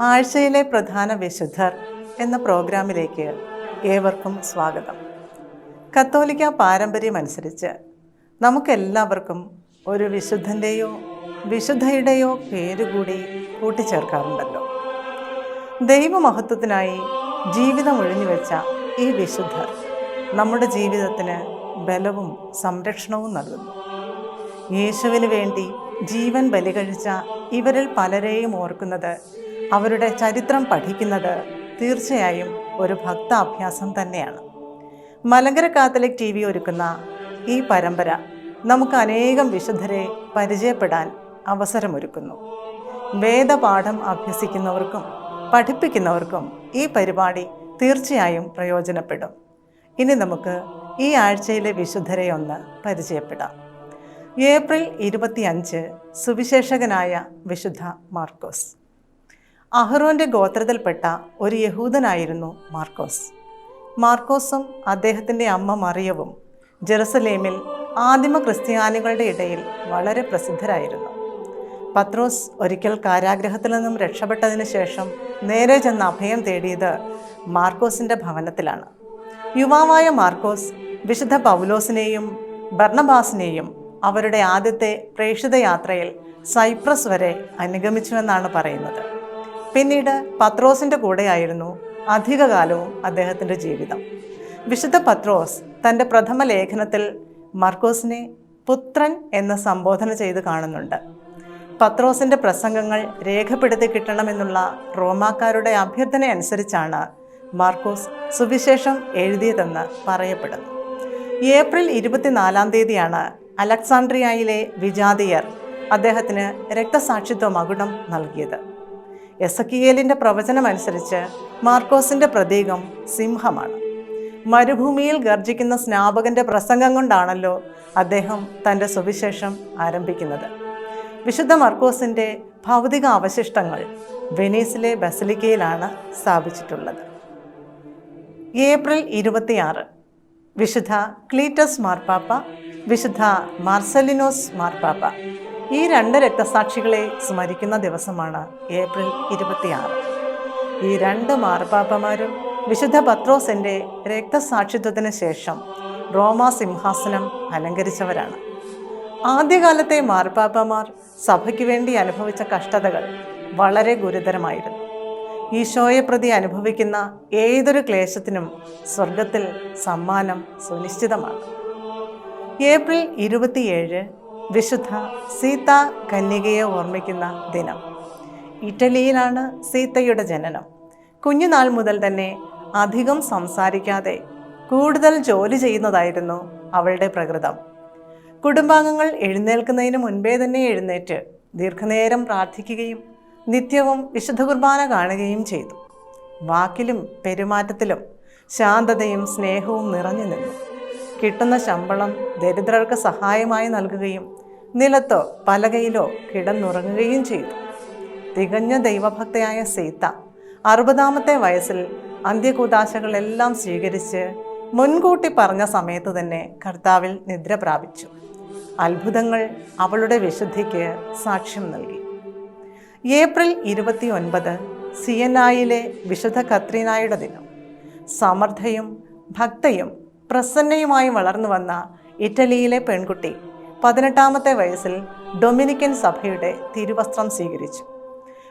ആഴ്ചയിലെ പ്രധാന വിശുദ്ധർ എന്ന പ്രോഗ്രാമിലേക്ക് ഏവർക്കും സ്വാഗതം. കത്തോലിക്ക പാരമ്പര്യമനുസരിച്ച് നമുക്കെല്ലാവർക്കും ഒരു വിശുദ്ധന്റെയോ വിശുദ്ധയുടെയോ പേരുകൂടി കൂട്ടിച്ചേർക്കാറുണ്ടല്ലോ. ദൈവമഹത്വത്തിനായി ജീവിതം ഒഴിഞ്ഞുവെച്ച ഈ വിശുദ്ധർ നമ്മുടെ ജീവിതത്തിന് ബലവും സംരക്ഷണവും നൽകുന്നു. യേശുവിന് വേണ്ടി ജീവൻ ബലികഴിച്ച ഇവരിൽ പലരെയും ഓർക്കുന്നത് അവരുടെ ചരിത്രം പഠിക്കുന്നത് തീർച്ചയായും ഒരു ഭക്താഭ്യാസം തന്നെയാണ്. മലങ്കര കാത്തലിക് ടി വി ഒരുക്കുന്ന ഈ പരമ്പര നമുക്ക് അനേകം വിശുദ്ധരെ പരിചയപ്പെടാൻ അവസരമൊരുക്കുന്നു. വേദപാഠം അഭ്യസിക്കുന്നവർക്കും പഠിപ്പിക്കുന്നവർക്കും ഈ പരിപാടി തീർച്ചയായും പ്രയോജനപ്പെടും. ഇനി നമുക്ക് ഈ ആഴ്ചയിലെ വിശുദ്ധരെ ഒന്ന് പരിചയപ്പെടാം. ഏപ്രിൽ ഇരുപത്തിയഞ്ച് സുവിശേഷകനായ വിശുദ്ധ മാർക്കോസ്. അഹ്റോന്റെ ഗോത്രത്തിൽപ്പെട്ട ഒരു യഹൂദനായിരുന്നു മാർക്കോസ്. മാർക്കോസും അദ്ദേഹത്തിന്റെ അമ്മ മറിയവും ജെറുസലേമിൽ ആദിമ ക്രിസ്ത്യാനികളുടെ ഇടയിൽ വളരെ പ്രസിദ്ധരായിരുന്നു. പത്രോസ് ഒരിക്കൽ കാരാഗ്രഹത്തിൽ നിന്നും രക്ഷപ്പെട്ടതിന് ശേഷം നേരെ ചെന്ന് അഭയം തേടിയത് മാർക്കോസിന്റെ ഭവനത്തിലാണ്. യുവാവായ മാർക്കോസ് വിശുദ്ധ പൗലോസിനെയും ഭർണബാസിനെയും അവരുടെ ആദ്യത്തെ പ്രേക്ഷിത യാത്രയിൽ സൈപ്രസ് വരെ അനുഗമിച്ചുവെന്നാണ് പറയുന്നത്. പിന്നീട് പത്രോസിന്റെ കൂടെയായിരുന്നു അധികകാലവും അദ്ദേഹത്തിന്റെ ജീവിതം. വിശുദ്ധ പത്രോസ് തന്റെ പ്രഥമ ലേഖനത്തിൽ മർക്കോസിനെ പുത്രൻ എന്ന് സംബോധന ചെയ്ത് കാണുന്നുണ്ട്. പത്രോസിന്റെ പ്രസംഗങ്ങൾ രേഖപ്പെടുത്തി കിട്ടണമെന്നുള്ള റോമാക്കാരുടെ അഭ്യർത്ഥന അനുസരിച്ചാണ് മാർക്കോസ് സുവിശേഷം എഴുതിയതെന്ന് പറയപ്പെടുന്നു. ഏപ്രിൽ ഇരുപത്തിനാലാം തീയതിയാണ് അലക്സാണ്ട്രിയയിലെ വിജാതിയർ അദ്ദേഹത്തിന് രക്തസാക്ഷിത്വ മകുടം നൽകിയത്. എസക്കിയേലിന്റെ പ്രവചനമനുസരിച്ച് മാർക്കോസിന്റെ പ്രതീകം സിംഹമാണ്. മരുഭൂമിയിൽ ഗർജിക്കുന്ന സ്നാപകന്റെ പ്രസംഗം കൊണ്ടാണല്ലോ അദ്ദേഹം തന്റെ സുവിശേഷം ആരംഭിക്കുന്നത്. വിശുദ്ധ മർക്കോസിന്റെ ഭൗതിക അവശിഷ്ടങ്ങൾ വെനീസിലെ ബസലിക്കയിലാണ് സ്ഥാപിച്ചിട്ടുള്ളത്. ഏപ്രിൽ ഇരുപത്തിയാറ് വിശുദ്ധ ക്ലീറ്റസ് മാർപ്പാപ്പ വിശുദ്ധ മാർസലിനോസ് മാർപ്പാപ്പ. ഈ രണ്ട് രക്തസാക്ഷികളെ സ്മരിക്കുന്ന ദിവസമാണ് ഏപ്രിൽ ഇരുപത്തിയാറ്. ഈ രണ്ട് മാർപ്പാപ്പമാരും വിശുദ്ധ പത്രോസിന്റെ രക്തസാക്ഷിത്വത്തിന് ശേഷം റോമാ സിംഹാസനം അലങ്കരിച്ചവരാണ്. ആദ്യകാലത്തെ മാർപ്പാപ്പമാർ സഭയ്ക്ക് വേണ്ടി അനുഭവിച്ച കഷ്ടതകൾ വളരെ ഗുരുതരമായിരുന്നു. ഈശോയെ പ്രതി അനുഭവിക്കുന്ന ഏതൊരു ക്ലേശത്തിനും സ്വർഗത്തിൽ സമ്മാനം സുനിശ്ചിതമാണ്. ഏപ്രിൽ ഇരുപത്തിയേഴ് വിശുദ്ധ സീത കന്യകയെ ഓർമ്മിക്കുന്ന ദിനം. ഇറ്റലിയിലാണ് സീതയുടെ ജനനം. കുഞ്ഞുനാൾ മുതൽ തന്നെ അധികം സംസാരിക്കാതെ കൂടുതൽ ജോലി ചെയ്യുന്നതായിരുന്നു അവളുടെ പ്രകൃതം. കുടുംബാംഗങ്ങൾ എഴുന്നേൽക്കുന്നതിന് മുൻപേ തന്നെ എഴുന്നേറ്റ് ദീർഘനേരം പ്രാർത്ഥിക്കുകയും നിത്യവും വിശുദ്ധ കുർബാന കാണുകയും ചെയ്തു. വാക്കിലും പെരുമാറ്റത്തിലും ശാന്തതയും സ്നേഹവും നിറഞ്ഞു നിന്നു. കിട്ടുന്ന ശമ്പളം ദരിദ്രർക്ക് സഹായമായി നൽകുകയും നിലത്തോ പലകയിലോ കിടന്നുറങ്ങുകയും ചെയ്തു. തികഞ്ഞ ദൈവഭക്തയായ സീത അറുപതാമത്തെ വയസ്സിൽ അന്ത്യകൂതാശകളെല്ലാം സ്വീകരിച്ച് മുൻകൂട്ടി പറഞ്ഞ സമയത്ത് തന്നെ കർത്താവിൽ നിദ്ര പ്രാപിച്ചു. അത്ഭുതങ്ങൾ അവളുടെ വിശുദ്ധിക്ക് സാക്ഷ്യം നൽകി. ഏപ്രിൽ ഇരുപത്തി ഒൻപത് സിയനായിലെ വിശുദ്ധ കത്രീനായുടെ ദിനം. സമർത്ഥയും ഭക്തയും പ്രസന്നയുമായി വളർന്നു വന്ന ഇറ്റലിയിലെ പെൺകുട്ടി പതിനെട്ടാമത്തെ വയസ്സിൽ ഡൊമിനിക്കൻ സഭയുടെ തിരുവസ്ത്രം സ്വീകരിച്ചു.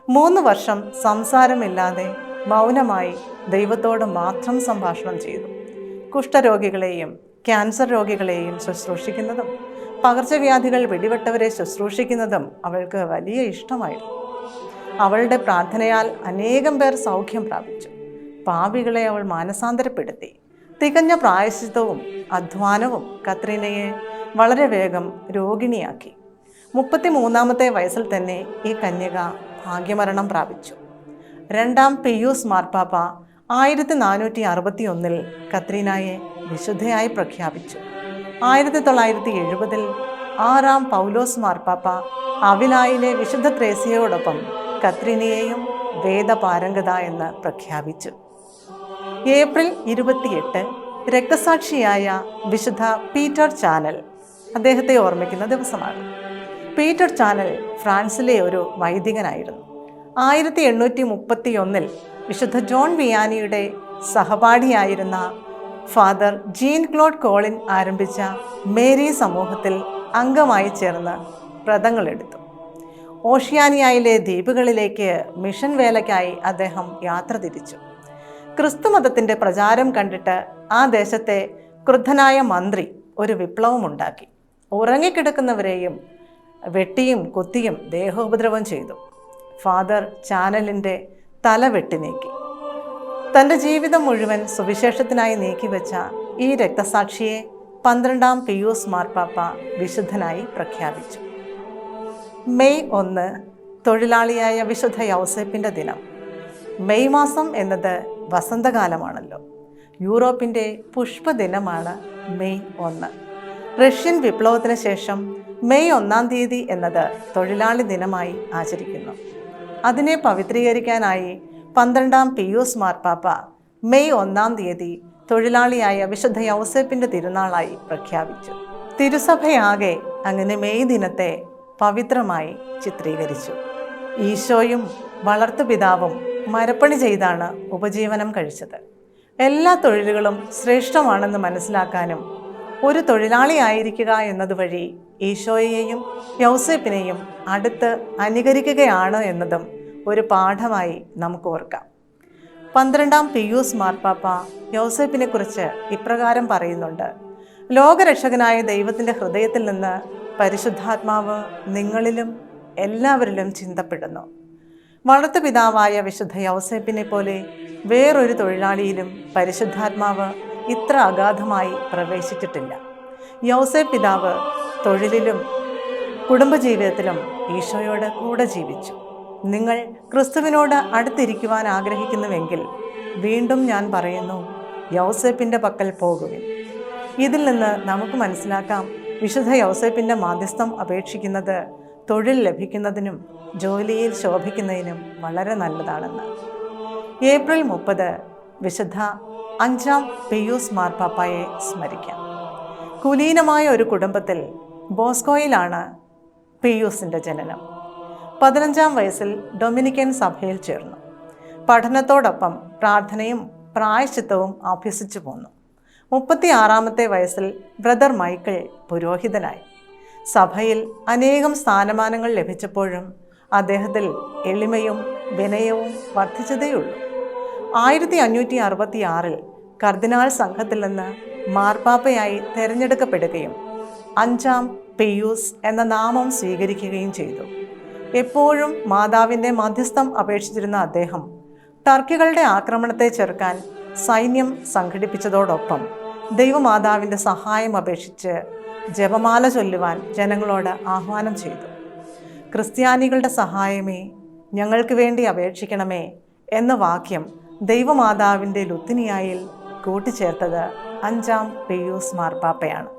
മൂന്ന് വർഷം സംസാരമില്ലാതെ മൗനമായി ദൈവത്തോട് മാത്രം സംഭാഷണം ചെയ്തു. കുഷ്ഠരോഗികളെയും ക്യാൻസർ രോഗികളെയും ശുശ്രൂഷിക്കുന്നതും പകർച്ചവ്യാധികൾ വെടിവെട്ടവരെ ശുശ്രൂഷിക്കുന്നതും അവൾക്ക് വലിയ ഇഷ്ടമായിരുന്നു. അവളുടെ പ്രാർത്ഥനയാൽ അനേകം പേർ സൗഖ്യം പ്രാപിച്ചു. പാപികളെ അവൾ മാനസാന്തരപ്പെടുത്തി. തികഞ്ഞ പ്രായശിത്വവും അധ്വാനവും കത്രീനയെ വളരെ വേഗം രോഗിണിയാക്കി. മുപ്പത്തി മൂന്നാമത്തെ വയസ്സിൽ തന്നെ ഈ കന്യക ഭാഗ്യമരണം പ്രാപിച്ചു. രണ്ടാം പിയൂസ് മാർപ്പാപ്പ ആയിരത്തി നാനൂറ്റി അറുപത്തി ഒന്നിൽ കത്രീനായെ വിശുദ്ധയായി പ്രഖ്യാപിച്ചു. ആയിരത്തി തൊള്ളായിരത്തി എഴുപതിൽ ആറാം പൗലോസ് മാർപ്പാപ്പ അവിലായിലെ വിശുദ്ധ ത്രേസ്യയോടൊപ്പം കത്രീനയെയും വേദപാരംഗത എന്ന് പ്രഖ്യാപിച്ചു. ഏപ്രിൽ ഇരുപത്തിയെട്ട് രക്തസാക്ഷിയായ വിശുദ്ധ പീറ്റർ ചാനൽ അദ്ദേഹത്തെ ഓർമ്മിക്കുന്ന ദിവസമാണ്. പീറ്റർ ചാനൽ ഫ്രാൻസിലെ ഒരു വൈദികനായിരുന്നു. ആയിരത്തി എണ്ണൂറ്റി മുപ്പത്തി ഒന്നിൽ വിശുദ്ധ ജോൺ വിയാനിയുടെ സഹപാഠിയായിരുന്ന ഫാദർ ജീൻ ക്ലോഡ് കോളിൻ ആരംഭിച്ച മേരി സമൂഹത്തിൽ അംഗമായി ചേർന്ന് വ്രതങ്ങളെടുത്തു ഓഷ്യാനിയയിലെ ദ്വീപുകളിലേക്ക് മിഷൻ വേലയ്ക്കായി അദ്ദേഹം യാത്ര തിരിച്ചു. ക്രിസ്തുമതത്തിന്റെ പ്രചാരം കണ്ടിട്ട് ആ ദേശത്തെ ക്രുദ്ധനായ മന്ത്രി ഒരു വിപ്ലവമുണ്ടാക്കി. ഉറങ്ങിക്കിടക്കുന്നവരെയും വെട്ടിയും കുത്തിയും ദേഹോപദ്രവം ചെയ്തു. ഫാദർ ചാനലിന്റെ തല വെട്ടി നീക്കി. തന്റെ ജീവിതം മുഴുവൻ സുവിശേഷത്തിനായി നീക്കിവെച്ച ഈ രക്തസാക്ഷിയെ പന്ത്രണ്ടാം പിയൂസ് മാർപ്പാപ്പ വിശുദ്ധനായി പ്രഖ്യാപിച്ചു. മെയ് ഒന്ന് തൊഴിലാളിയായ വിശുദ്ധ യൗസേപ്പിന്റെ ദിനം. മെയ് മാസം എന്നത് വസന്തകാലമാണല്ലോ. യൂറോപ്പിന്റെ പുഷ്പദിനമാണ് മെയ് ഒന്ന്. റഷ്യൻ വിപ്ലവത്തിന് ശേഷം മെയ് ഒന്നാം തീയതി എന്നത് തൊഴിലാളി ദിനമായി ആചരിക്കുന്നു. അതിനെ പവിത്രീകരിക്കാനായി പന്ത്രണ്ടാം പിയൂസ് മാർപ്പാപ്പ മെയ് ഒന്നാം തീയതി തൊഴിലാളിയായ വിശുദ്ധ യൗസേപ്പിന്റെ തിരുനാളായി പ്രഖ്യാപിച്ചു. തിരുസഭയാകെ അങ്ങനെ മെയ് ദിനത്തെ പവിത്രമായി ചിത്രീകരിച്ചു. ഈശോയും വളർത്തുപിതാവും മരപ്പണി ചെയ്താണ് ഉപജീവനം കഴിച്ചത്. എല്ലാ തൊഴിലുകളും ശ്രേഷ്ഠമാണെന്ന് മനസ്സിലാക്കാനും ഒരു തൊഴിലാളിയായിരിക്കുക എന്നതുവഴി ഈശോയെയും യൗസേപ്പിനെയും അടുത്ത് അനുകരിക്കുകയാണ് എന്നതും ഒരു പാഠമായി നമുക്ക് ഓർക്കാം. പന്ത്രണ്ടാം പിയൂസ് മാർപ്പാപ്പ യൗസേപ്പിനെ കുറിച്ച് ഇപ്രകാരം പറയുന്നുണ്ട്. ലോകരക്ഷകനായ ദൈവത്തിന്റെ ഹൃദയത്തിൽ നിന്ന് പരിശുദ്ധാത്മാവ് നിങ്ങളിലും എല്ലാവരിലും ചിന്തപ്പെടുന്നു. വളർത്തുപിതാവായ വിശുദ്ധ യൗസേപ്പിനെ പോലെ വേറൊരു തൊഴിലാളിയിലും പരിശുദ്ധാത്മാവ് ഇത്ര അഗാധമായി പ്രവേശിച്ചിട്ടില്ല. യൗസേപ്പ് പിതാവ് തൊഴിലിലും കുടുംബജീവിതത്തിലും ഈശോയോട് കൂടെ ജീവിച്ചു. നിങ്ങൾ ക്രിസ്തുവിനോട് അടുത്തിരിക്കുവാൻ ആഗ്രഹിക്കുന്നുവെങ്കിൽ വീണ്ടും ഞാൻ പറയുന്നു യൗസേപ്പിന്റെ പക്കൽ പോകുവിൻ. ഇതിൽ നിന്ന് നമുക്ക് മനസ്സിലാക്കാം വിശുദ്ധ യൗസേപ്പിന്റെ മാധ്യസ്ഥം അപേക്ഷിക്കുന്നത് തൊഴിൽ ലഭിക്കുന്നതിനും ജോലിയിൽ ശോഭിക്കുന്നതിനും വളരെ നല്ലതാണെന്ന്. ഏപ്രിൽ മുപ്പത് വിശുദ്ധ അഞ്ചാം പിയൂസ് മാർപ്പാപ്പായെ സ്മരിക്കാം. കുലീനമായ ഒരു കുടുംബത്തിൽ ബോസ്കോയിലാണ് പിയൂസിന്റെ ജനനം. പതിനഞ്ചാം വയസ്സിൽ ഡൊമിനിക്കൻ സഭയിൽ ചേർന്നു. പഠനത്തോടൊപ്പം പ്രാർത്ഥനയും പ്രായശ്ചിത്തവും അഭ്യസിച്ചു പോന്നു. മുപ്പത്തി ആറാമത്തെ വയസ്സിൽ ബ്രദർ മൈക്കിൾ പുരോഹിതനായി. സഭയിൽ അനേകം സ്ഥാനമാനങ്ങൾ ലഭിച്ചപ്പോഴും അദ്ദേഹത്തിൽ എളിമയും വിനയവും വർദ്ധിച്ചതേയുള്ളൂ. ആയിരത്തി അഞ്ഞൂറ്റി അറുപത്തി ആറിൽ കർദിനാൾ സംഘത്തിൽ നിന്ന് മാർപ്പാപ്പയായി തിരഞ്ഞെടുക്കപ്പെടുകയും അഞ്ചാം പെയ്യൂസ് എന്ന നാമം സ്വീകരിക്കുകയും ചെയ്തു. എപ്പോഴും മാതാവിന്റെ മധ്യസ്ഥം അപേക്ഷിച്ചിരുന്ന അദ്ദേഹം ടർക്കികളുടെ ആക്രമണത്തെ ചെറുക്കാൻ സൈന്യം സംഘടിപ്പിച്ചതോടൊപ്പം ദൈവമാതാവിന്റെ സഹായം അപേക്ഷിച്ച് ജപമാല ചൊല്ലുവാൻ ജനങ്ങളോട് ആഹ്വാനം ചെയ്തു. ക്രിസ്ത്യാനികളുടെ സഹായമേ ഞങ്ങൾക്ക് വേണ്ടി അപേക്ഷിക്കണമേ എന്ന വാക്യം ദൈവമാതാവിന്റെ ലുത്തിനിയായിൽ കൂട്ടിച്ചേർത്തത് അഞ്ചാം പെയ്യൂസ് മാർപ്പാപ്പയാണ്.